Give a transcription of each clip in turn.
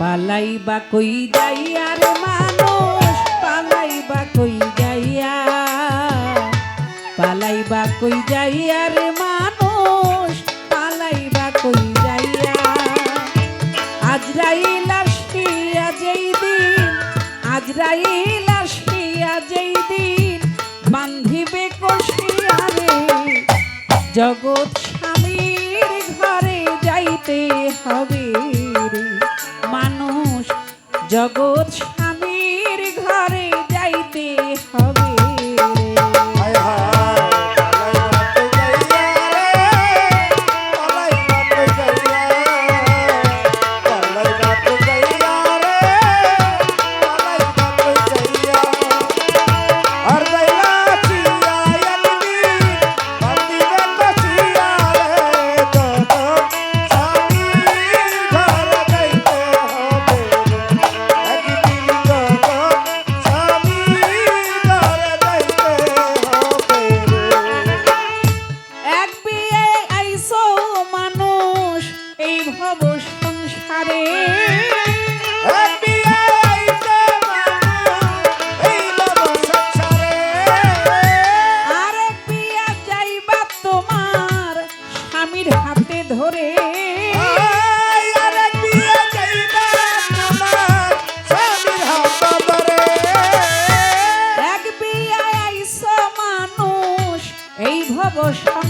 পালাইবা কই যাইয়া আর মানুষ, পালাইবা কই যাইয়া? পালাইবা কই যাইয়া রে মানুষ, পালাইবা কই যাইয়া? আজরাইল আসিয়া যেই দিন আজরাইল আসিয়া যেই দিন বান্ধিবে কষি রে। জগৎ স্বামীর ঘরে যাইতে হবে। জগৎ vou chamar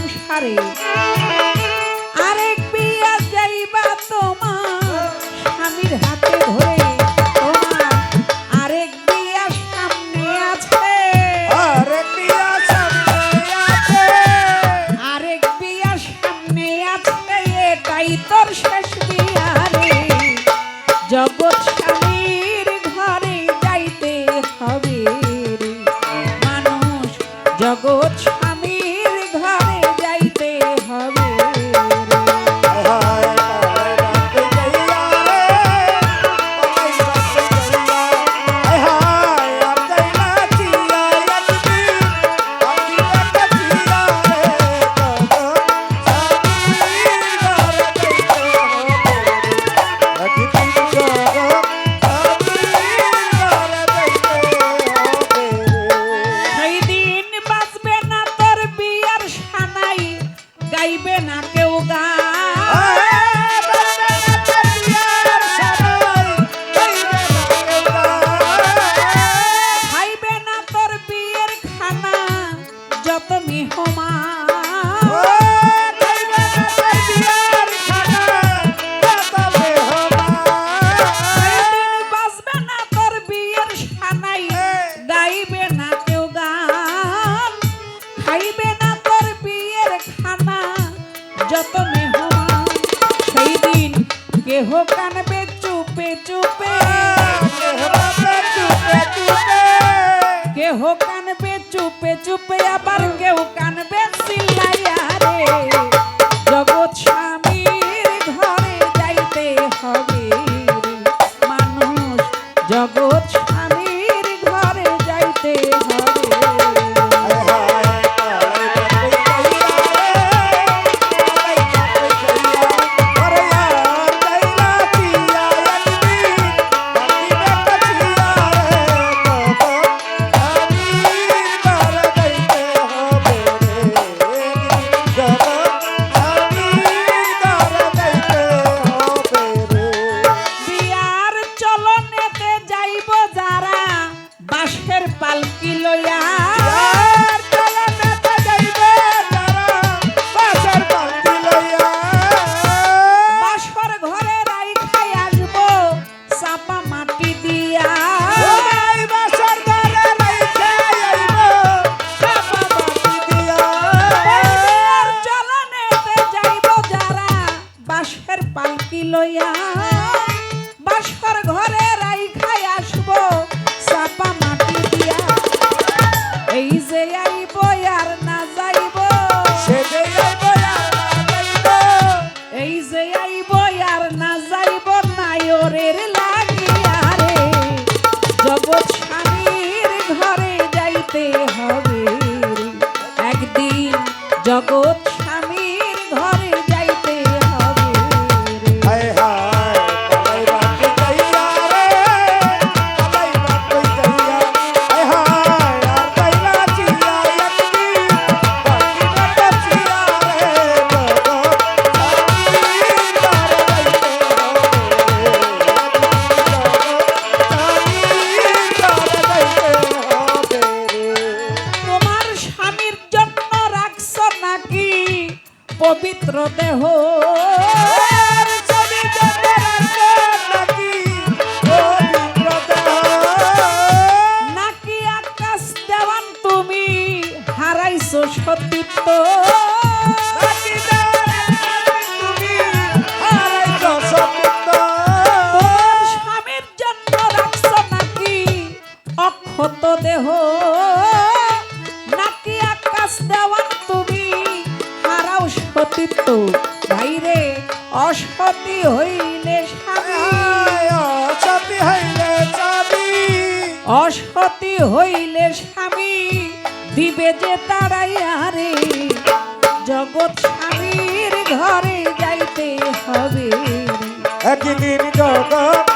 কেহ কানবে চুপে চুপে কেহ কানবে চুপে চুপে আবার কেউ কানবে সিলাইয়া লইয়া বাসর ঘরে রাই খাই আসব, চাপা মাটি দিয়া। এই যে আইব আর না যাইব, সে পবিত্র দেহ। নাকি আকাশ দেওয়ান তুমি হারাইছো সতীত্ব। অসতী হইলে স্বামী দিবে যে তারাইয়া রে জগৎ স্বামীর ঘরে যাইতে হবে। একদিন জগৎ